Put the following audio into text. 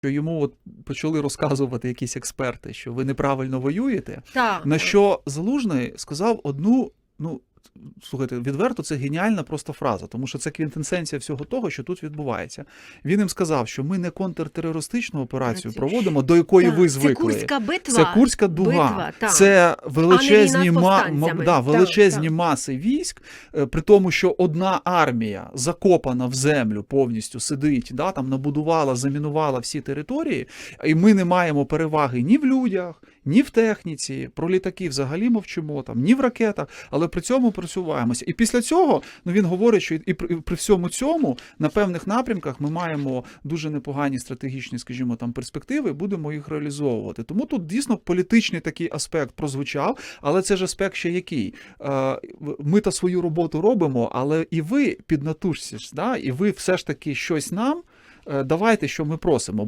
що йому от почали розказувати якісь експерти, що ви неправильно воюєте. Так. На що Залужний сказав одну, ну. Слухайте, відверто це геніальна просто фраза, тому що це квінтесенція всього того, що тут відбувається. Він їм сказав, що ми не контртерористичну операцію проводимо, до якої Так, ви Це звикли. Курська битва. Це Курська дуга, Битва, так. це величезні, ма- да, Так, величезні так. маси військ, е, при тому, що одна армія закопана в землю повністю сидить, да, там набудувала, замінувала всі території, і ми не маємо переваги ні в людях, ні в техніці, про літаки взагалі мовчимо, там, ні в ракетах, але при цьому просуваємося. І після цього ну, він говорить, що і при, всьому цьому на певних напрямках ми маємо дуже непогані стратегічні, скажімо, там перспективи, будемо їх реалізовувати. Тому тут дійсно політичний такий аспект прозвучав, але це ж аспект ще який? Ми та свою роботу робимо, але і ви піднатужтесь, да? і ви все ж таки щось нам. е, Давайте, що ми просимо.